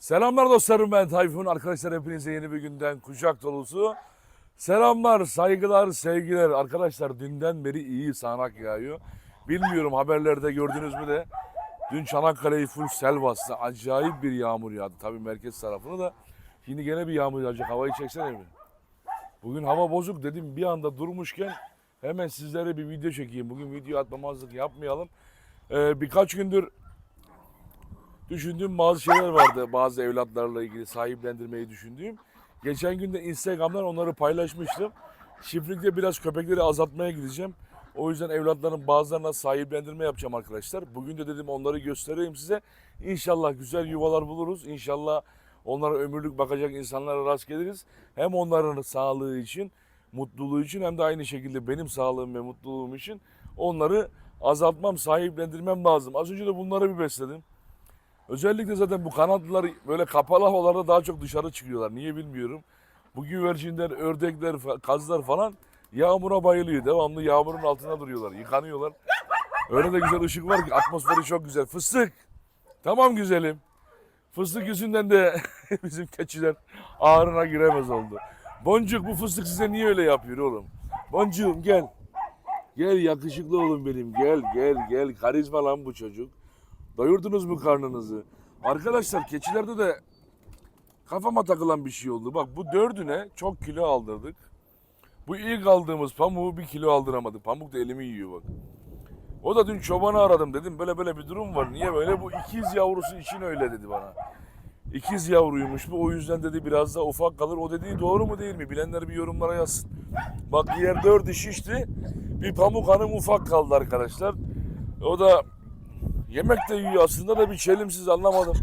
Selamlar dostlarım ben Tayfun. Arkadaşlar hepinize yeni bir günden kucak dolusu. Selamlar, saygılar, sevgiler. Arkadaşlar dünden beri iyi sağanak yağıyor. Bilmiyorum haberlerde gördünüz mü de. Dün Çanakkale'yi full sel bastı. Acayip bir yağmur yağdı. Tabii merkez tarafını da. Şimdi gene bir yağmur yağacak. Havayı çeksene mi? Bugün hava bozuk dedim bir anda durmuşken hemen sizlere bir video çekeyim. Bugün video atmamazlık yapmayalım. Ee, birkaç gündür düşündüğüm bazı şeyler vardı. Bazı evlatlarla ilgili sahiplendirmeyi düşündüğüm. Geçen gün de Instagram'dan onları paylaşmıştım. Çiftlikte biraz köpekleri azaltmaya gideceğim. O yüzden evlatların bazılarına sahiplendirme yapacağım arkadaşlar. Bugün de dedim onları göstereyim size. İnşallah güzel yuvalar buluruz. İnşallah onlara ömürlük bakacak insanlara rast geliriz. Hem onların sağlığı için, mutluluğu için hem de aynı şekilde benim sağlığım ve mutluluğum için onları azaltmam, sahiplendirmem lazım. Az önce de bunları bir besledim. Özellikle zaten bu kanatlılar böyle kapalı havalarda daha çok dışarı çıkıyorlar. Niye bilmiyorum. Bu güvercinler, ördekler, kazlar falan yağmura bayılıyor. Devamlı yağmurun altında duruyorlar, yıkanıyorlar. Öyle de güzel ışık var ki atmosferi çok güzel. Fıstık. Tamam güzelim. Fıstık yüzünden de bizim keçiler ağrına giremez oldu. Boncuk bu fıstık size niye öyle yapıyor oğlum? Boncuğum gel. Gel yakışıklı oğlum benim. Gel gel gel. Karizma lan bu çocuk. Doyurdunuz mu karnınızı? Arkadaşlar keçilerde de kafama takılan bir şey oldu. Bak bu dördüne çok kilo aldırdık. Bu ilk aldığımız pamuğu bir kilo aldıramadık. Pamuk da elimi yiyor bak. O da dün çobanı aradım dedim böyle böyle bir durum var. Niye böyle? Bu ikiz yavrusu için öyle dedi bana. İkiz yavruymuş bu o yüzden dedi biraz da ufak kalır. O dediği doğru mu değil mi? Bilenler bir yorumlara yazsın. Bak diğer dördü şişti. Bir pamuk hanım ufak kaldı arkadaşlar. O da Yemek de yiyor aslında da bir çelimsiz anlamadım.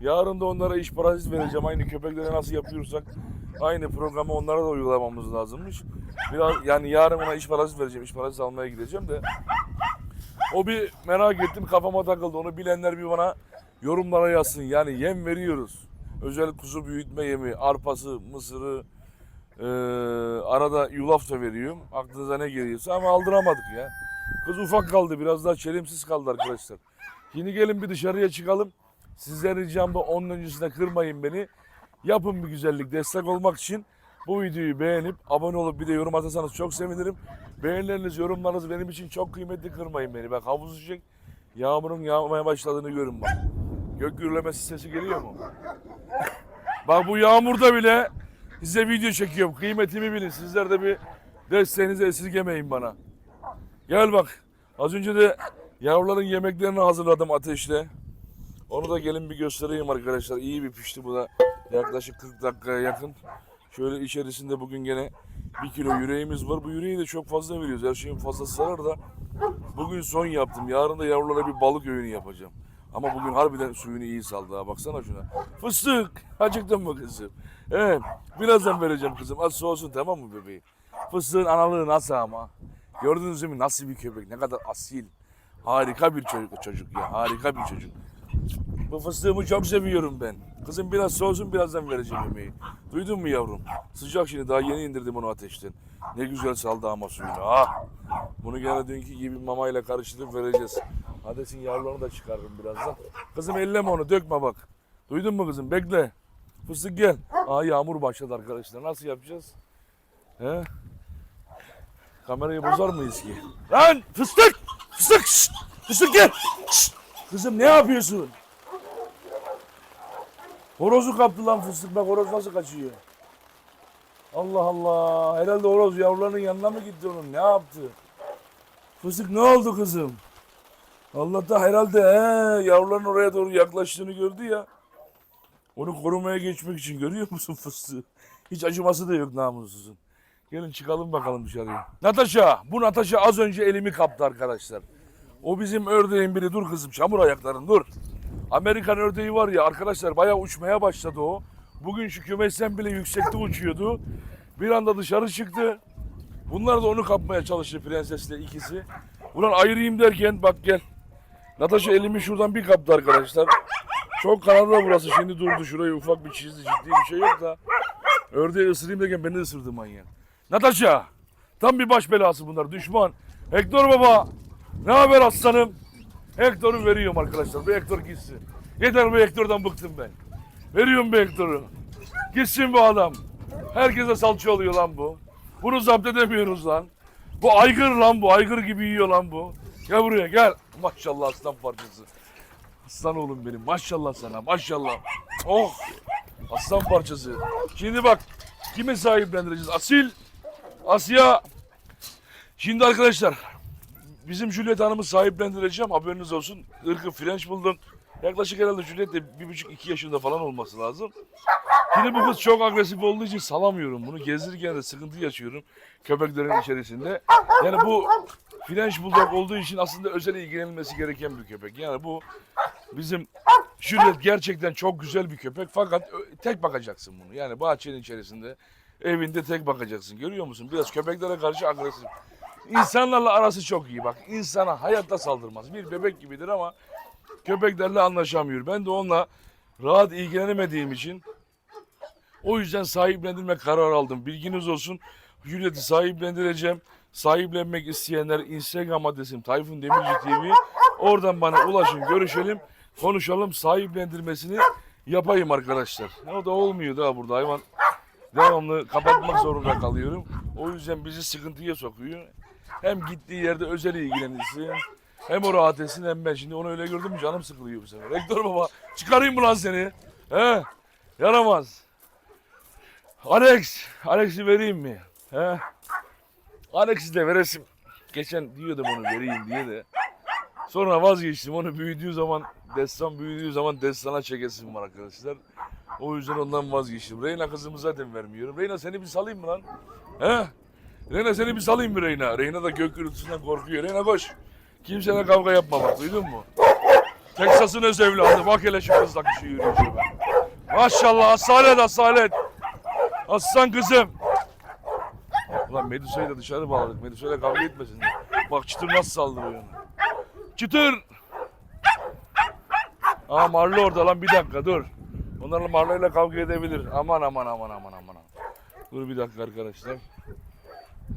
Yarın da onlara iş parazit vereceğim. Aynı köpeklere nasıl yapıyorsak aynı programı onlara da uygulamamız lazımmış. Biraz yani yarın ona iş parazit vereceğim. İş parazit almaya gideceğim de. O bir merak ettim kafama takıldı. Onu bilenler bir bana yorumlara yazsın. Yani yem veriyoruz. Özel kuzu büyütme yemi, arpası, mısırı, eee, arada yulaf da veriyorum. Aklınıza ne geliyorsa ama aldıramadık ya. Kız ufak kaldı biraz daha çelimsiz kaldı arkadaşlar. Şimdi gelin bir dışarıya çıkalım. Sizden ricam da onun öncesinde kırmayın beni. Yapın bir güzellik destek olmak için bu videoyu beğenip abone olup bir de yorum atarsanız çok sevinirim. Beğenileriniz, yorumlarınız benim için çok kıymetli kırmayın beni. Bak havuz sıcak. Yağmurun yağmaya başladığını görün bak. Gök gürlemesi sesi geliyor mu? bak bu yağmurda bile size video çekiyorum. Kıymetimi bilin. Sizler de bir desteğinizi esirgemeyin bana. Gel bak. Az önce de yavruların yemeklerini hazırladım ateşte. Onu da gelin bir göstereyim arkadaşlar. İyi bir pişti bu da. Yaklaşık 40 dakikaya yakın. Şöyle içerisinde bugün gene bir kilo yüreğimiz var. Bu yüreği de çok fazla veriyoruz. Her şeyin fazlası sarar da. Bugün son yaptım. Yarın da yavrulara bir balık öğünü yapacağım. Ama bugün harbiden suyunu iyi saldı ha. Baksana şuna. Fıstık. Acıktın mı kızım? Evet. Birazdan vereceğim kızım. Az soğusun tamam mı bebeğim? Fıstığın analığı nasıl ama? Gördünüz mü nasıl bir köpek? Ne kadar asil. Harika bir çocuk, çocuk ya. Harika bir çocuk. Bu fıstığımı çok seviyorum ben. Kızım biraz soğusun birazdan vereceğim yemeği. Duydun mu yavrum? Sıcak şimdi daha yeni indirdim onu ateşten. Ne güzel saldı ama suyunu. Ah! Bunu gene dünkü gibi mamayla karıştırıp vereceğiz. Hadesin yavrularını da çıkarırım birazdan. Kızım elleme onu dökme bak. Duydun mu kızım? Bekle. Fıstık gel. Aa yağmur başladı arkadaşlar. Nasıl yapacağız? He? Kamerayı bozar mıyız ki? Lan fıstık! Fıstık! Şşt! Fıstık gel! Şşt! Kızım ne yapıyorsun? Horozu kaptı lan fıstık. Bak horoz nasıl kaçıyor. Allah Allah. Herhalde horoz yavrularının yanına mı gitti onun? Ne yaptı? Fıstık ne oldu kızım? Allah da herhalde he, yavruların oraya doğru yaklaştığını gördü ya. Onu korumaya geçmek için görüyor musun fıstığı? Hiç acıması da yok namussuzun. Gelin çıkalım bakalım dışarıya. Natasha. Bu Natasha az önce elimi kaptı arkadaşlar. O bizim ördeğin biri. Dur kızım çamur ayakların dur. Amerikan ördeği var ya arkadaşlar bayağı uçmaya başladı o. Bugün şu kümesten bile yüksekte uçuyordu. Bir anda dışarı çıktı. Bunlar da onu kapmaya çalıştı prensesle ikisi. Ulan ayırayım derken bak gel. Natasha elimi şuradan bir kaptı arkadaşlar. Çok kanalda burası. Şimdi durdu şurayı ufak bir çizdi. Ciddi bir şey yok da. Ördeği ısırayım derken beni ısırdı manyak. Natasha. Tam bir baş belası bunlar. Düşman. Hector baba. Ne haber aslanım? Hector'u veriyorum arkadaşlar. Bu Hector gitsin. Yeter bu Hector'dan bıktım ben. Veriyorum Bektor'u. Gitsin bu adam. Herkese salça oluyor lan bu. Bunu zapt edemiyoruz lan. Bu aygır lan bu. Aygır gibi yiyor lan bu. Gel buraya gel. Maşallah aslan parçası. Aslan oğlum benim. Maşallah sana. Maşallah. Oh. Aslan parçası. Şimdi bak. Kime sahiplendireceğiz? Asil. Asya. Şimdi arkadaşlar. Bizim Juliet Hanım'ı sahiplendireceğim. Haberiniz olsun. Irkı French buldum. Yaklaşık herhalde Juliet de bir buçuk iki yaşında falan olması lazım. Şimdi bu kız çok agresif olduğu için salamıyorum bunu. Gezdirirken de sıkıntı yaşıyorum köpeklerin içerisinde. Yani bu French Bulldog olduğu için aslında özel ilgilenilmesi gereken bir köpek. Yani bu bizim Juliet gerçekten çok güzel bir köpek fakat tek bakacaksın bunu. Yani bahçenin içerisinde evinde tek bakacaksın. Görüyor musun? Biraz köpeklere karşı agresif. İnsanlarla arası çok iyi bak. İnsana hayatta saldırmaz. Bir bebek gibidir ama köpeklerle anlaşamıyor. Ben de onunla rahat ilgilenemediğim için o yüzden sahiplendirme kararı aldım. Bilginiz olsun. Juliet'i sahiplendireceğim. Sahiplenmek isteyenler Instagram adresim Tayfun Demirci TV. Oradan bana ulaşın, görüşelim, konuşalım. Sahiplendirmesini yapayım arkadaşlar. O da olmuyor daha burada hayvan. Devamlı kapatmak zorunda kalıyorum. O yüzden bizi sıkıntıya sokuyor. Hem gittiği yerde özel ilgilenirsin. Hem o rahat etsin hem ben. Şimdi onu öyle gördüm canım sıkılıyor bu sefer. Rektör baba çıkarayım mı lan seni? He? Yaramaz. Alex, Alex'i vereyim mi? He? Alex'i de veresim. Geçen diyordum onu vereyim diye de. Sonra vazgeçtim. Onu büyüdüğü zaman, destan büyüdüğü zaman destana çekesim var arkadaşlar. O yüzden ondan vazgeçtim. Reyna kızımı zaten vermiyorum. Reyna seni bir salayım mı lan? He? Reyna seni bir salayım mı Reyna? Reyna da gök gürültüsünden korkuyor. Reyna koş. Kimseyle kavga yapma bak duydun mu? Teksas'ın öz evladı. Bak hele şu kızla kişi yürüyüşe be. Maşallah asalet asalet. Aslan kızım. Ulan Medusa'yı da dışarı bağladık. Medusa'yla kavga etmesin. Bak çıtır nasıl saldırıyor. Çıtır. Aa Marlı orada lan bir dakika dur. Onlarla Marlı'yla kavga edebilir. Aman aman aman aman aman. Dur bir dakika arkadaşlar.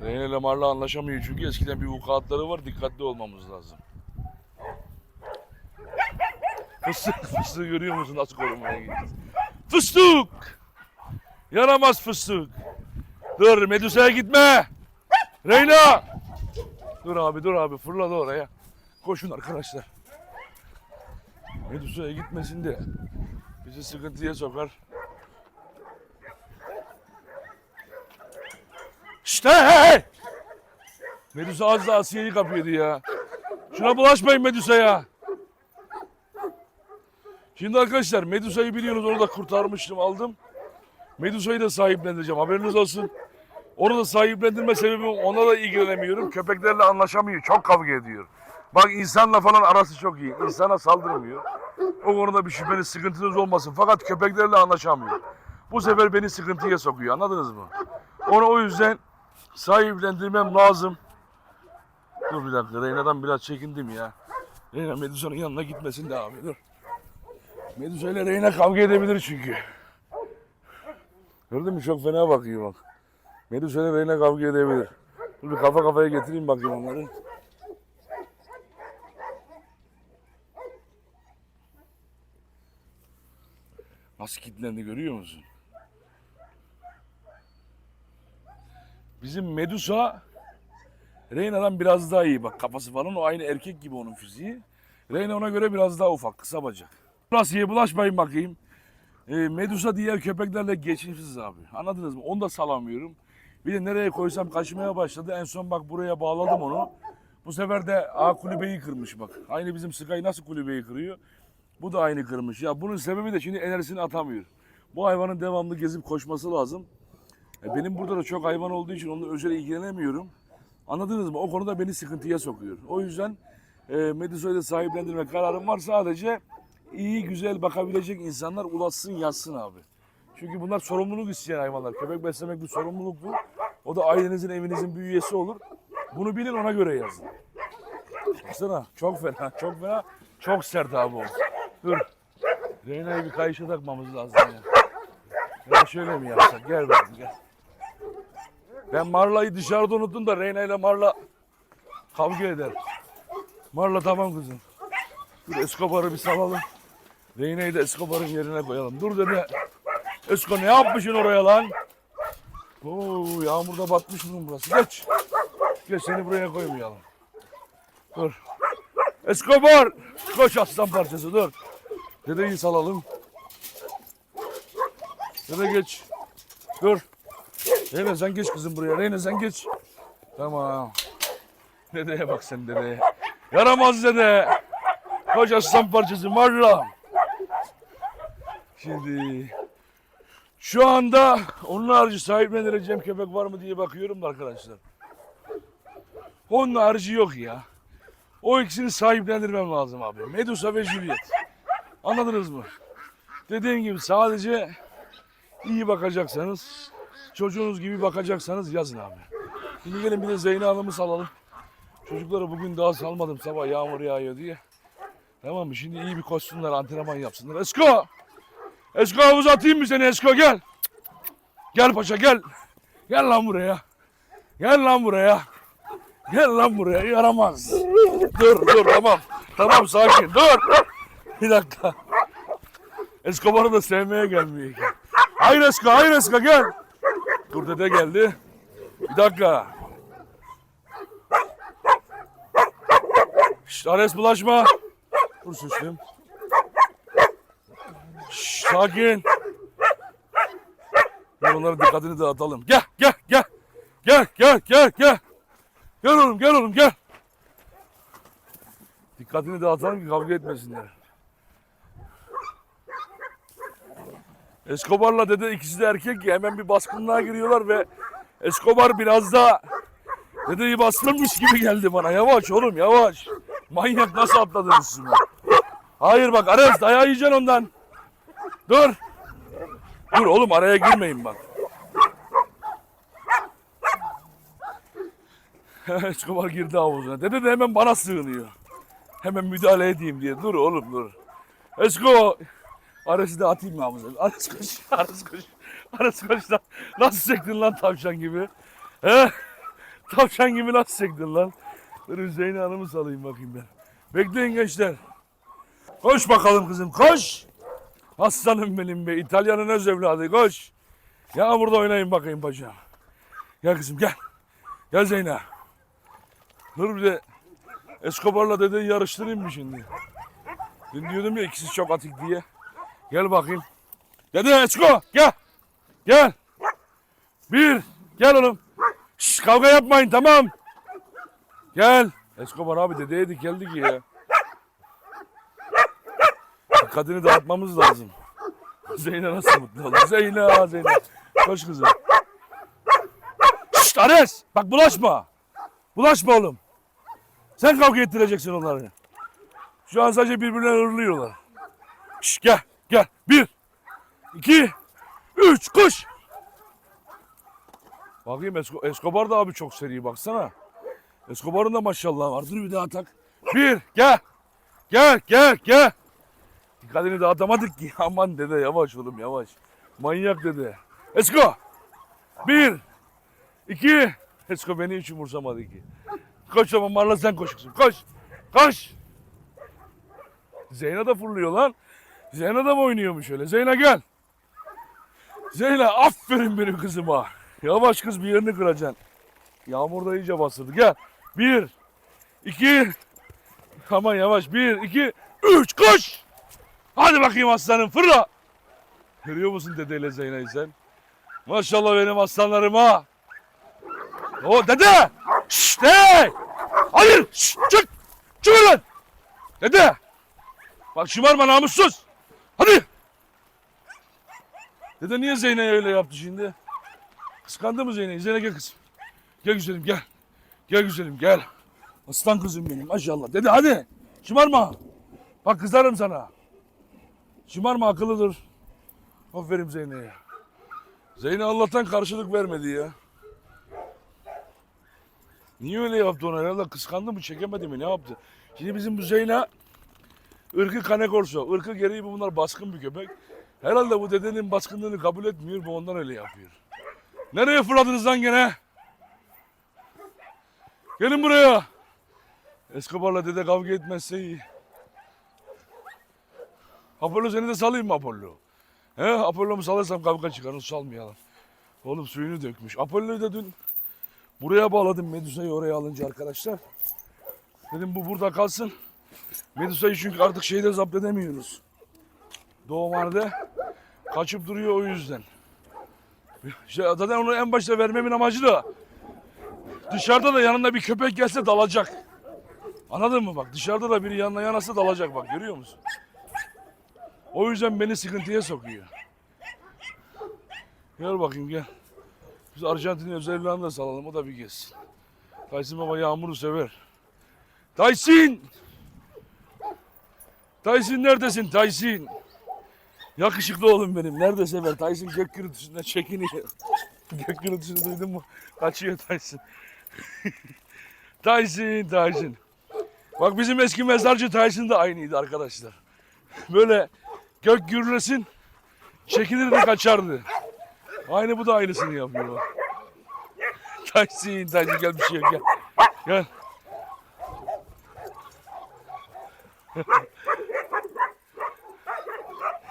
Reyna ile Marlı anlaşamıyor çünkü eskiden bir vukuatları var. Dikkatli olmamız lazım. Fıstık, fıstığı görüyor musun nasıl korumaya gidiyoruz? Fıstık! Yaramaz fıstık. Dur Medusa'ya gitme. Reyna. Dur abi dur abi fırladı oraya. Koşun arkadaşlar. Medusa'ya gitmesin de bizi sıkıntıya sokar. İşte! Medusa az da Asiye'yi kapıyordu ya. Şuna bulaşmayın Medusa'ya. Şimdi arkadaşlar Medusa'yı biliyorsunuz onu da kurtarmıştım aldım. Medusa'yı da sahiplendireceğim haberiniz olsun. Onu da sahiplendirme sebebim ona da ilgilenemiyorum. Köpeklerle anlaşamıyor. Çok kavga ediyor. Bak insanla falan arası çok iyi. İnsana saldırmıyor. O konuda bir şüpheniz sıkıntınız olmasın. Fakat köpeklerle anlaşamıyor. Bu sefer beni sıkıntıya sokuyor. Anladınız mı? Onu o yüzden sahiplendirmem lazım. Dur bir dakika. Reyna'dan biraz çekindim ya. Reyna Medusa'nın yanına gitmesin de abi dur. Medusa ile Reyna kavga edebilir çünkü. Gördün mü çok fena bakıyor bak. Medusa ile Reyna kavga edebilir. Dur bir kafa kafaya getireyim bakayım onları. Nasıl kilitlendi görüyor musun? Bizim Medusa Reyna'dan biraz daha iyi. Bak kafası falan o aynı erkek gibi onun fiziği. Reyna ona göre biraz daha ufak, kısa bacak. Burasıya bulaşmayın bakayım. E, Medusa diğer köpeklerle geçimsiz abi. Anladınız mı? Onu da salamıyorum. Bir de nereye koysam kaçmaya başladı. En son bak buraya bağladım onu. Bu sefer de A kulübeyi kırmış bak. Aynı bizim Sky nasıl kulübeyi kırıyor. Bu da aynı kırmış. Ya bunun sebebi de şimdi enerjisini atamıyor. Bu hayvanın devamlı gezip koşması lazım. E, benim burada da çok hayvan olduğu için onunla özel ilgilenemiyorum. Anladınız mı? O konuda beni sıkıntıya sokuyor. O yüzden e, Medusa'yı da sahiplendirme kararım var. Sadece iyi güzel bakabilecek insanlar ulaşsın yazsın abi. Çünkü bunlar sorumluluk isteyen hayvanlar. Köpek beslemek bir sorumluluktur. O da ailenizin evinizin bir üyesi olur. Bunu bilin ona göre yazın. Baksana çok fena çok fena çok sert abi o. Dur. Reyna'yı bir kayışa takmamız lazım ya. Ya şöyle mi yapsak? Gel bakayım gel. Ben Marla'yı dışarıda unuttum da Reyna ile Marla kavga eder. Marla tamam kızım. Dur Escobar'ı bir salalım. Reyne'yi de Escobar'ın yerine koyalım. Dur dede. Esko ne yapmışsın oraya lan? Oo, yağmurda batmış bunun burası. Geç. Geç seni buraya koymayalım. Dur. Escobar! Koş aslan parçası dur. Dedeyi salalım. Dede geç. Dur. Reyne sen geç kızım buraya. Reyne sen geç. Tamam. Dedeye bak sen dedeye. Yaramaz dede. Koş aslan parçası marla. Şimdi şu anda onun harici sahiplendireceğim köpek var mı diye bakıyorum da arkadaşlar. Onun harici yok ya. O ikisini sahiplendirmem lazım abi. Medusa ve Juliet. Anladınız mı? Dediğim gibi sadece iyi bakacaksanız, çocuğunuz gibi bakacaksanız yazın abi. Şimdi gelin bir de Zeyno Hanım'ı salalım. Çocukları bugün daha salmadım sabah yağmur yağıyor diye. Tamam mı? Şimdi iyi bir koşsunlar, antrenman yapsınlar. Esko! Esko havuz atayım mı seni Esko gel. Gel paşa gel. Gel lan buraya. Gel lan buraya. Gel lan buraya yaramaz. Dur dur tamam. Tamam sakin dur. Bir dakika. Escobar'ı da sevmeye gelmiyor. Hayır Esko hayır Esko gel. Dur geldi. Bir dakika. Şşt Ares bulaşma. Dur süslüm. Şşt sakin. Dur onların dikkatini dağıtalım. Gel gel gel. Gel gel gel gel. Gel oğlum gel oğlum gel. Dikkatini dağıtalım ki kavga etmesinler. Escobar'la dede ikisi de erkek ya hemen bir baskınlığa giriyorlar ve Escobar biraz da dedeyi bastırmış gibi geldi bana. Yavaş oğlum yavaş. Manyak nasıl atladın üstüme? Hayır bak Ares dayağı yiyeceksin ondan. Dur. Dur oğlum araya girmeyin bak. Escobar girdi havuzuna. Dede de hemen bana sığınıyor. Hemen müdahale edeyim diye. Dur oğlum dur. Esko. Ares'i de atayım mı havuza? Ares koş. Ares koş. Ares koş lan. Nasıl çektin lan tavşan gibi? He? Tavşan gibi nasıl çektin lan? Dur Hüseyin Hanım'ı salayım bakayım ben. Bekleyin gençler. Koş bakalım kızım koş. Aslanım benim be. İtalya'nın öz evladı koş. Ya burada oynayın bakayım bacım. Gel kızım gel. Gel Zeyna. Dur bir de Escobar'la dedeyi yarıştırayım mı şimdi? Dün diyordum ya ikisi çok atik diye. Gel bakayım. Dede Esko gel. Gel. Bir. Gel oğlum. Şş, kavga yapmayın tamam. Gel. Escobar abi dedeye dikeldi ki ya. Dikkatini dağıtmamız lazım. Zeyna nasıl mutlu olur? Zeyna, Zeyna. Koş kızım. Şşt Ares! Bak bulaşma. Bulaşma oğlum. Sen kavga ettireceksin onları. Şu an sadece birbirine hırlıyorlar. Şşt gel, gel. Bir, iki, üç, koş. Bakayım Esko, Escobar da abi çok seri baksana. Escobar'ın da maşallah var. Dur bir daha tak. Bir, gel. Gel, gel, gel. Dikkatini dağıtamadık ki. Aman dede yavaş oğlum yavaş. Manyak dede. Esko. Bir. iki. Esko beni hiç umursamadı ki. Koş ama Marla sen koş. Koş. Koş. Zeyna da fırlıyor lan. Zeyna da mı oynuyormuş öyle? Zeyna gel. Zeyna aferin benim kızıma. Yavaş kız bir yerini kıracaksın. Yağmur da iyice bastırdı. Gel. Bir. iki. Aman yavaş. Bir, iki, üç. Koş. Hadi bakayım aslanım fırla. Görüyor musun dedeyle Zeyna'yı sen? Maşallah benim aslanlarıma. O dede. Şşt hey. Hayır. Şşt, çık. Çık lan. Dede. Bak şımarma namussuz. Hadi. Dede niye Zeyna'ya öyle yaptı şimdi? Kıskandı mı Zeyna'yı? Zeyna gel kızım. Gel güzelim gel. Gel güzelim gel. Aslan kızım benim maşallah. Dede hadi. Şımarma. Bak kızarım sana. Şımarma akıllıdır. Aferin Zeyne'ye. Zeyne Allah'tan karşılık vermedi ya. Niye öyle yaptı ona? Herhalde kıskandı mı çekemedi mi ne yaptı? Şimdi bizim bu Zeyne ırkı kanekorso. Irkı gereği bu bunlar baskın bir köpek. Herhalde bu dedenin baskınlığını kabul etmiyor. Bu ondan öyle yapıyor. Nereye fırladınız lan gene? Gelin buraya. Escobar'la dede kavga etmezse iyi. Apollo seni de salayım mı Apollo? He Apollo'mu salırsam kavga çıkar salmayalım. Oğlum suyunu dökmüş. Apollo'yu da dün buraya bağladım Medusa'yı oraya alınca arkadaşlar. Dedim bu burada kalsın. Medusa'yı çünkü artık şeyde zapt edemiyoruz. Doğumhanede kaçıp duruyor o yüzden. İşte zaten onu en başta vermemin amacı da dışarıda da yanında bir köpek gelse dalacak. Anladın mı bak dışarıda da biri yanına yanası dalacak bak görüyor musun? O yüzden beni sıkıntıya sokuyor. Gel bakayım gel. Biz Arjantin'in özelliğini de salalım o da bir gezsin. Tyson baba yağmuru sever. Tyson! Tyson neredesin Tyson? Yakışıklı oğlum benim. Nerede sever? Tyson gök gürültüsünden çekiniyor. gök gürültüsünü duydun mu? Kaçıyor Tyson. Tyson, Tyson. Bak bizim eski mezarcı Tyson da aynıydı arkadaşlar. Böyle gök gürlesin, çekilirdi kaçardı. Aynı bu da aynısını yapıyor. bak. Tyson, Tyson gel bir şey yok, gel. Gel.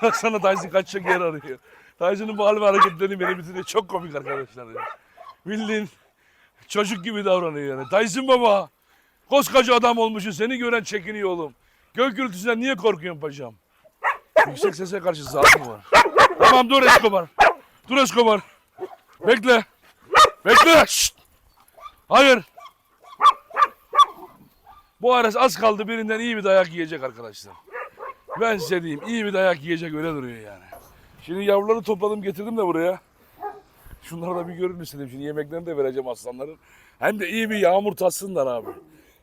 Baksana Tyson kaçacak yer arıyor. Tyson'ın bu hal ve hareketleri beni bitiriyor. Çok komik arkadaşlar. Ya. Bildiğin çocuk gibi davranıyor yani. Tyson baba. Koskoca adam olmuşsun. Seni gören çekiniyor oğlum. Gök gürültüsünden niye korkuyorsun paşam? Yüksek sese karşı zaafı var. Tamam dur Escobar. Dur Escobar. Bekle. Bekle. Şşt. Hayır. Bu Ares az kaldı birinden iyi bir dayak yiyecek arkadaşlar. Ben size diyeyim iyi bir dayak yiyecek öyle duruyor yani. Şimdi yavruları topladım getirdim de buraya. Şunları da bir görün istedim. Şimdi yemeklerini de vereceğim aslanların. Hem de iyi bir yağmur tatsınlar abi.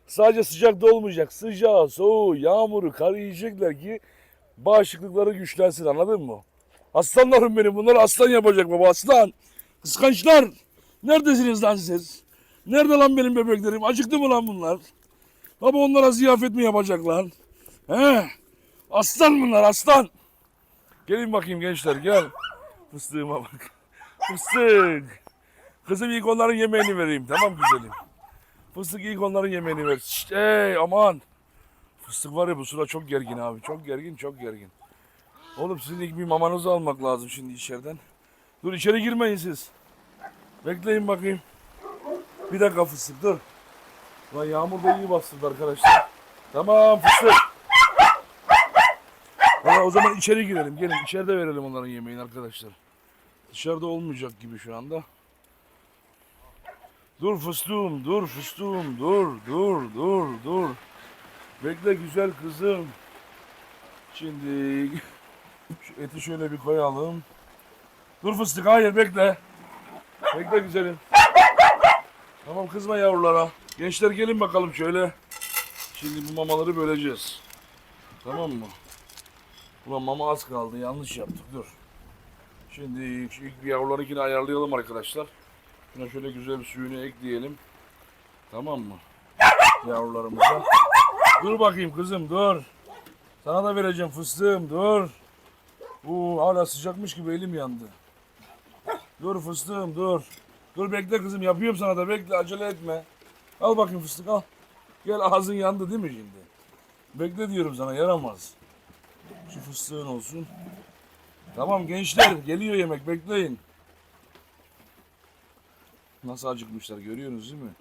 Sadece sıcak da olmayacak. Sıcağı, soğuğu, yağmuru, karı yiyecekler ki bağışıklıkları güçlensin anladın mı? Aslanlarım benim bunları aslan yapacak baba aslan. Kıskançlar. Neredesiniz lan siz? Nerede lan benim bebeklerim? Acıktı mı lan bunlar? Baba onlara ziyafet mi yapacak lan? He? Aslan bunlar aslan. Gelin bakayım gençler gel. Fıstığıma bak. Fıstık. Kızım ilk onların yemeğini vereyim tamam güzelim. Fıstık ilk onların yemeğini ver. Şşt, hey aman. Fıstık var ya bu sıra çok gergin abi. Çok gergin çok gergin. Oğlum sizin ilk bir mamanızı almak lazım şimdi içeriden. Dur içeri girmeyin siz. Bekleyin bakayım. Bir dakika fıstık dur. Lan yağmur da iyi bastırdı arkadaşlar. Tamam fıstık. O zaman içeri girelim. Gelin içeride verelim onların yemeğini arkadaşlar. Dışarıda olmayacak gibi şu anda. Dur fıstığım, dur fıstığım, dur, dur, dur, dur. Bekle güzel kızım. Şimdi şu eti şöyle bir koyalım. Dur fıstık, hayır bekle. Bekle güzelim. Tamam kızma yavrulara. Gençler gelin bakalım şöyle. Şimdi bu mamaları böleceğiz. Tamam mı? Ulan mama az kaldı. Yanlış yaptık. Dur. Şimdi ilk bir yavrularınkini ayarlayalım arkadaşlar. Şuna şöyle güzel bir suyunu ekleyelim. Tamam mı? Yavrularımıza. Dur bakayım kızım dur. Sana da vereceğim fıstığım dur. Bu hala sıcakmış gibi elim yandı. Dur fıstığım dur. Dur bekle kızım yapıyorum sana da bekle acele etme. Al bakayım fıstık al. Gel ağzın yandı değil mi şimdi? Bekle diyorum sana yaramaz. Şu fıstığın olsun. Tamam gençler geliyor yemek bekleyin. Nasıl acıkmışlar görüyorsunuz değil mi?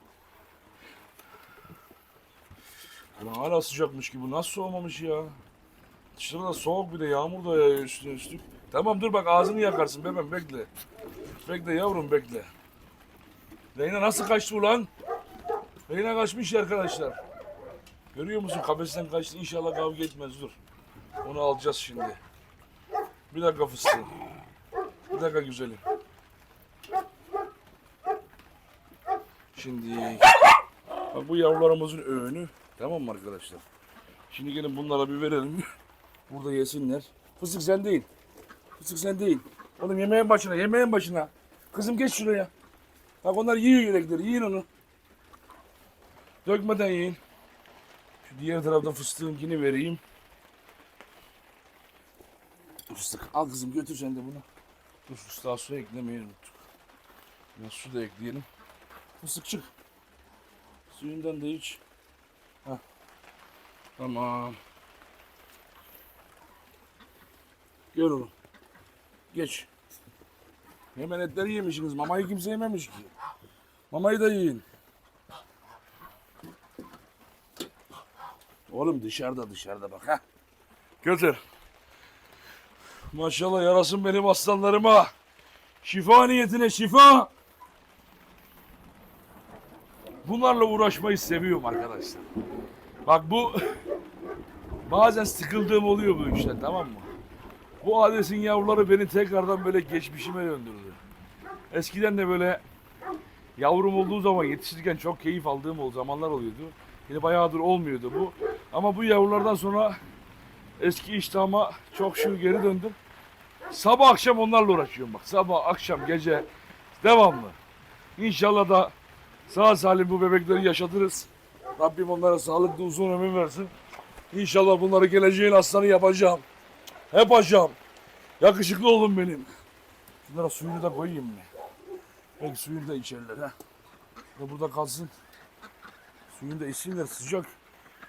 Ulan hala sıcakmış gibi nasıl soğumamış ya? Dışarıda da soğuk bir de yağmur da yağıyor üstüne üstlük. Tamam dur bak ağzını yakarsın bebeğim bekle. Bekle yavrum bekle. Reyna nasıl kaçtı ulan? Reyna kaçmış arkadaşlar. Görüyor musun kafesten kaçtı inşallah kavga etmez dur. Onu alacağız şimdi. Bir dakika fıstığım. Bir dakika güzelim. Şimdi bak bu yavrularımızın öğünü tamam mı arkadaşlar? Şimdi gelin bunlara bir verelim. Burada yesinler. Fıstık sen değil. Fıstık sen değil. Oğlum yemeğin başına, yemeğin başına. Kızım geç şuraya. Bak onlar yiyor yelekleri, yiyin onu. Dökmeden yiyin. Şu diğer taraftan fıstığınkini vereyim. Fıstık al kızım götür sen de bunu. Dur fıstığa su eklemeyi unuttuk. Biraz su da ekleyelim. Fıstık çık. Suyundan da iç. Heh. Tamam. Gel oğlum. Geç. Hemen etleri yemişsiniz. Mamayı kimse yememiş ki. Mamayı da yiyin. Oğlum dışarıda dışarıda bak ha. Götür. Maşallah yarasın benim aslanlarıma. Şifa niyetine şifa. Bunlarla uğraşmayı seviyorum arkadaşlar. Bak bu bazen sıkıldığım oluyor bu işten tamam mı? Bu adesin yavruları beni tekrardan böyle geçmişime döndürdü. Eskiden de böyle yavrum olduğu zaman yetişirken çok keyif aldığım o zamanlar oluyordu. Yine bayağıdır olmuyordu bu. Ama bu yavrulardan sonra eski iştahıma çok şükür geri döndüm. Sabah akşam onlarla uğraşıyorum bak. Sabah, akşam, gece devamlı. İnşallah da sağ salim bu bebekleri yaşatırız. Rabbim onlara sağlıklı uzun ömür versin. İnşallah bunları geleceğin aslanı yapacağım. Yapacağım. Yakışıklı oğlum benim. Şunlara suyunu da koyayım mı? Belki suyunu da içerler ha. Burada kalsın. Suyunu da içsinler sıcak.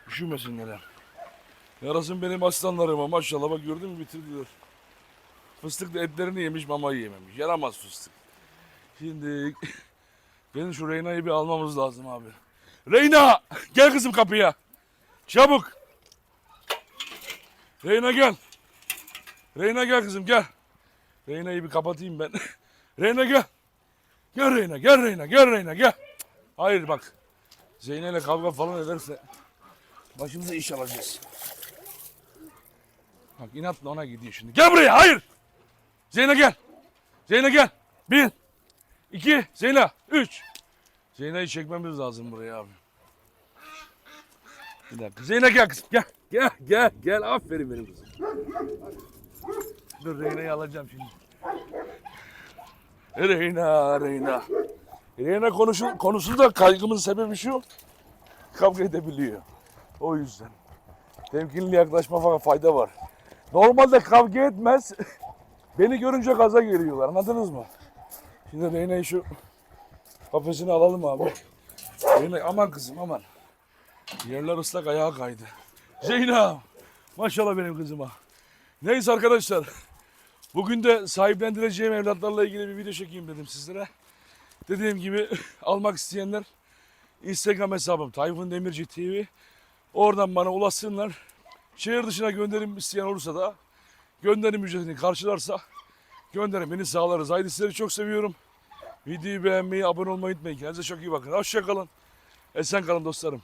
Üşümesinler. Yarasın benim aslanlarıma maşallah bak gördün mü bitirdiler. Fıstık da etlerini yemiş mamayı yememiş. Yaramaz fıstık. Şimdi benim şu Reyna'yı bir almamız lazım abi. Reyna gel kızım kapıya. Çabuk. Reyna gel. Reyna gel kızım gel. Reyna'yı bir kapatayım ben. Reyna gel. Gel Reyna gel Reyna gel Reyna gel. Hayır bak. Zeynep'le kavga falan ederse başımıza iş alacağız. Bak inatla ona gidiyor şimdi. Gel buraya hayır. Zeynep gel. Zeynep gel. Bir. iki, Zeynep. Üç. Zeynep'i çekmemiz lazım buraya abi. Bir dakika. Zeynep gel kızım. Gel. Gel gel gel. Aferin benim kızım. Dur Reyna'yı alacağım şimdi. Reyna, Reyna. Reyna konuşu, konusunda kaygımızın sebebi şu. Kavga edebiliyor. O yüzden. Temkinli yaklaşma fayda var. Normalde kavga etmez. Beni görünce gaza geliyorlar. Anladınız mı? Şimdi Reyna'yı şu kafesini alalım abi. Reyna aman kızım aman. Yerler ıslak ayağa kaydı. Zeyna. Maşallah benim kızıma. Neyse arkadaşlar. Bugün de sahiplendireceğim evlatlarla ilgili bir video çekeyim dedim sizlere. Dediğim gibi almak isteyenler Instagram hesabım Tayfun Demirci TV. Oradan bana ulaşsınlar. Şehir dışına gönderim isteyen olursa da gönderim ücretini karşılarsa gönderimini sağlarız. Haydi sizleri çok seviyorum. Videoyu beğenmeyi, abone olmayı unutmayın. Kendinize çok iyi bakın. Hoşçakalın. Esen kalın dostlarım.